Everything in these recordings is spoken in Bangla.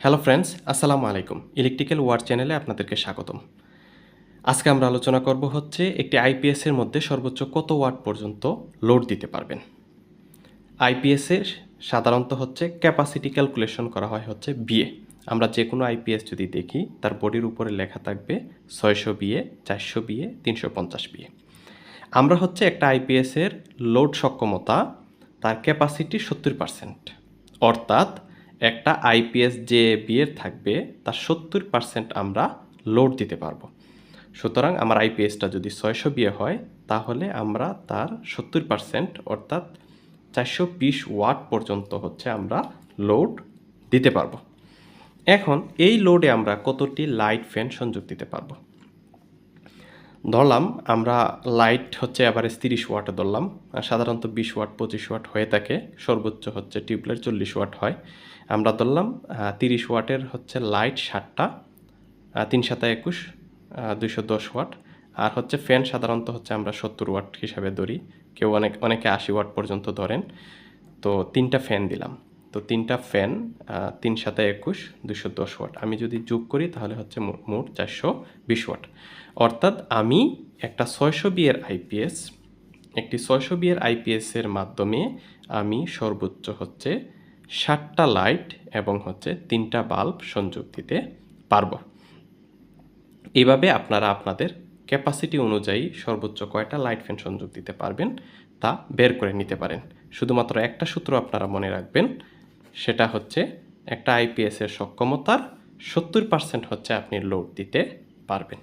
হ্যালো ফ্রেন্ডস, আসসালামু আলাইকুম। ইলেকট্রিক্যাল ওয়ার চ্যানেলে আপনাদেরকে স্বাগতম। আজকে আমরা আলোচনা করব হচ্ছে একটি আইপিএসের মধ্যে সর্বোচ্চ কত ওয়াট পর্যন্ত লোড দিতে পারবেন। আইপিএসের সাধারণত হচ্ছে ক্যাপাসিটি ক্যালকুলেশন করা হয় হচ্ছে বিএ আমরা যে কোনো আইপিএস যদি দেখি, তার বডির উপরে লেখা থাকবে ছয়শো বিএ চারশো বিএ তিনশো পঞ্চাশ বিএ আমরা হচ্ছে একটা আইপিএসের লোড সক্ষমতা তার ক্যাপাসিটি সত্তর পার্সেন্ট। অর্থাৎ একটা আইপিএস যে বিয়ের থাকবে, তার সত্তর পার্সেন্ট আমরা লোড দিতে পারব। সুতরাং আমার আইপিএসটা যদি ছয়শো বিয়ে হয়, তাহলে আমরা তার সত্তর পার্সেন্ট অর্থাৎ চারশো বিশ ওয়াট পর্যন্ত হচ্ছে আমরা লোড দিতে পারব। এখন এই লোডে আমরা কতটি লাইট ফ্যান সংযোগ দিতে পারব? ধরলাম, আমরা লাইট হচ্ছে অ্যাভারেজ তিরিশ ওয়াট ধরলাম সাধারণত বিশ ওয়াট পঁচিশ ওয়াট হয়ে থাকে, সর্বোচ্চ হচ্ছে টিউবলাইট চল্লিশ ওয়াট হয়। আমরা ধরলাম তিরিশ ওয়াটের হচ্ছে লাইট ষাটটা তিন সাতা একুশ দুইশো দশ ওয়াট আর হচ্ছে ফ্যান সাধারণত হচ্ছে আমরা সত্তর ওয়াট হিসাবে ধরি। কেউ অনেক, অনেকে আশি ওয়াট পর্যন্ত ধরেন। তো তিনটা ফ্যান দিলাম। তো তিনটা ফ্যান তিন সাথে একুশ, দুশো দশ ওয়াট। আমি যদি যোগ করি তাহলে হচ্ছে মোট চারশো বিশ ওয়াট। অর্থাৎ আমি একটা ছয়শো বিয়ের আইপিএস একটি ছয়শো বিয়ের আইপিএসের মাধ্যমে আমি সর্বোচ্চ হচ্ছে ষাটটা লাইট এবং হচ্ছে তিনটা বাল্ব সংযোগ দিতে পারব। এভাবে আপনারা আপনাদের ক্যাপাসিটি অনুযায়ী সর্বোচ্চ কয়টা লাইট ফ্যান সংযোগ দিতে পারবেন তা বের করে নিতে পারেন। শুধুমাত্র একটা সূত্র আপনারা মনে রাখবেন সেটা হচ্ছে একটা আইপিএসের সক্ষমতার সত্তর পার্সেন্ট হচ্ছে আপনি লোড দিতে পারবেন।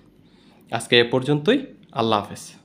আজকে এ পর্যন্তই, আল্লাহ হাফেজ।